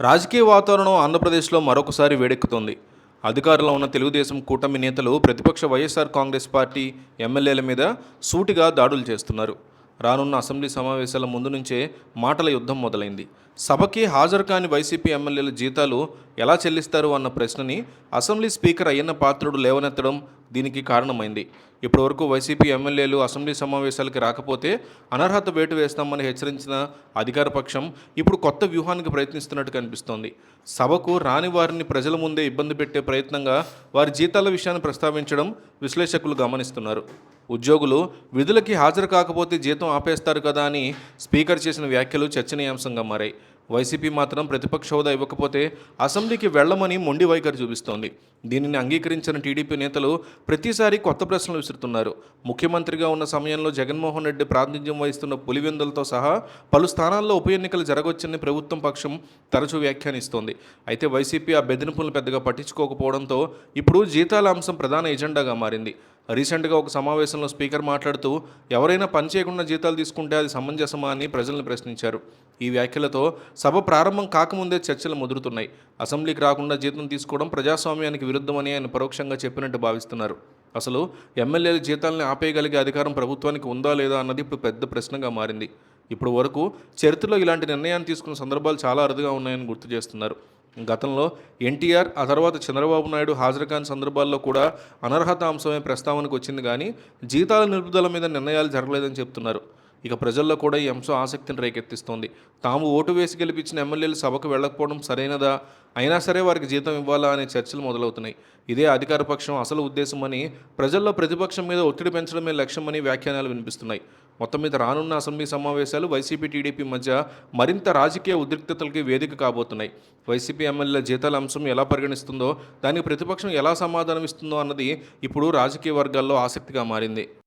రాజకీయ వాతావరణం ఆంధ్రప్రదేశ్లో మరొకసారి వేడెక్కుతోంది. అధికారంలో ఉన్న తెలుగుదేశం కూటమి నేతలు ప్రతిపక్ష వైఎస్ఆర్ కాంగ్రెస్ పార్టీ ఎమ్మెల్యేల మీద సూటిగా దాడులు చేస్తున్నారు. రానున్న అసెంబ్లీ సమావేశాల ముందు నుంచే మాటల యుద్ధం మొదలైంది. సభకి హాజరు కాని వైసీపీ ఎమ్మెల్యేల జీతాలు ఎలా చెల్లిస్తారు అన్న ప్రశ్నని అసెంబ్లీ స్పీకర్ అయ్యన్న పాత్రుడు లేవనెత్తడం దీనికి కారణమైంది. ఇప్పటివరకు వైసీపీ ఎమ్మెల్యేలు అసెంబ్లీ సమావేశాలకి రాకపోతే అనర్హత వేటు వేస్తామని హెచ్చరించిన అధికార పక్షం ఇప్పుడు కొత్త వ్యూహానికి ప్రయత్నిస్తున్నట్టు కనిపిస్తోంది. సభకు రాని వారిని ప్రజల ముందే ఇబ్బంది పెట్టే ప్రయత్నంగా వారి జీతాల విషయాన్ని ప్రస్తావించడం విశ్లేషకులు గమనిస్తున్నారు. ఉద్యోగులు విధులకి హాజరు కాకపోతే జీతం ఆపేస్తారు కదా అని స్పీకర్ చేసిన వ్యాఖ్యలు చర్చనీయాంశంగా మారాయి. వైసీపీ మాత్రం ప్రతిపక్ష హోదా ఇవ్వకపోతే అసెంబ్లీకి వెళ్ళమని మొండి వైఖరి చూపిస్తోంది. దీనిని అంగీకరించిన టీడీపీ నేతలు ప్రతిసారి కొత్త ప్రశ్నలు విసురుతున్నారు. ముఖ్యమంత్రిగా ఉన్న సమయంలో జగన్మోహన్ రెడ్డి ప్రాతినిధ్యం వహిస్తున్న పులివెందులతో సహా పలు స్థానాల్లో ఉప ఎన్నికలు జరగవచ్చని ప్రభుత్వం పక్షం తరచూ వ్యాఖ్యానిస్తోంది. అయితే వైసీపీ ఆ బెదిరింపులను పెద్దగా పట్టించుకోకపోవడంతో ఇప్పుడు జీతాల అంశం ప్రధాన ఎజెండాగా మారింది. రీసెంట్గా ఒక సమావేశంలో స్పీకర్ మాట్లాడుతూ ఎవరైనా పని చేయకుండా జీతాలు తీసుకుంటే అది సమంజసమా అని ప్రజలను ప్రశ్నించారు. ఈ వ్యాఖ్యలతో సభ ప్రారంభం కాకముందే చర్చలు ముదురుతున్నాయి. అసెంబ్లీకి రాకుండా జీతం తీసుకోవడం ప్రజాస్వామ్యానికి విరుద్ధమని ఆయన పరోక్షంగా చెప్పినట్టు భావిస్తున్నారు. అసలు ఎమ్మెల్యేల జీతాలను ఆపేయగలిగే అధికారం ప్రభుత్వానికి ఉందా లేదా అన్నది ఇప్పుడు పెద్ద ప్రశ్నగా మారింది. ఇప్పుడు వరకు చరిత్రలో ఇలాంటి నిర్ణయాన్ని తీసుకున్న సందర్భాలు చాలా అరుదుగా ఉన్నాయని గుర్తు చేస్తున్నారు. గతంలో ఎన్టీఆర్ ఆ తర్వాత చంద్రబాబు నాయుడు హాజరు కాని సందర్భాల్లో కూడా అనర్హత అంశమే ప్రస్తావనకు వచ్చింది కానీ జీతాల నిలుపుదల మీద నిర్ణయాలు జరగలేదని చెప్తున్నారు. ఇక ప్రజల్లో కూడా ఈ అంశం ఆసక్తిని రేకెత్తిస్తోంది. తాము ఓటు వేసి గెలిపించిన ఎమ్మెల్యేలు సభకు వెళ్ళకపోవడం సరైనదా? అయినా సరే వారికి జీతం ఇవ్వాలా అనే చర్చలు మొదలవుతున్నాయి. ఇదే అధికార పక్షం అసలు ఉద్దేశమని ప్రజల్లో ప్రతిపక్షం మీద ఒత్తిడి పెంచడమే లక్ష్యమని వ్యాఖ్యానాలు వినిపిస్తున్నాయి. మొత్తం మీద రానున్న అసెంబ్లీ సమావేశాలు వైసీపీ టీడీపీ మధ్య మరింత రాజకీయ ఉద్రిక్తతలకి వేదిక కాబోతున్నాయి. వైసీపీ ఎమ్మెల్యేల జీతాల అంశం ఎలా పరిగణిస్తుందో దానికి ప్రతిపక్షం ఎలా సమాధానం ఇస్తుందో అన్నది ఇప్పుడు రాజకీయ వర్గాల్లో ఆసక్తిగా మారింది.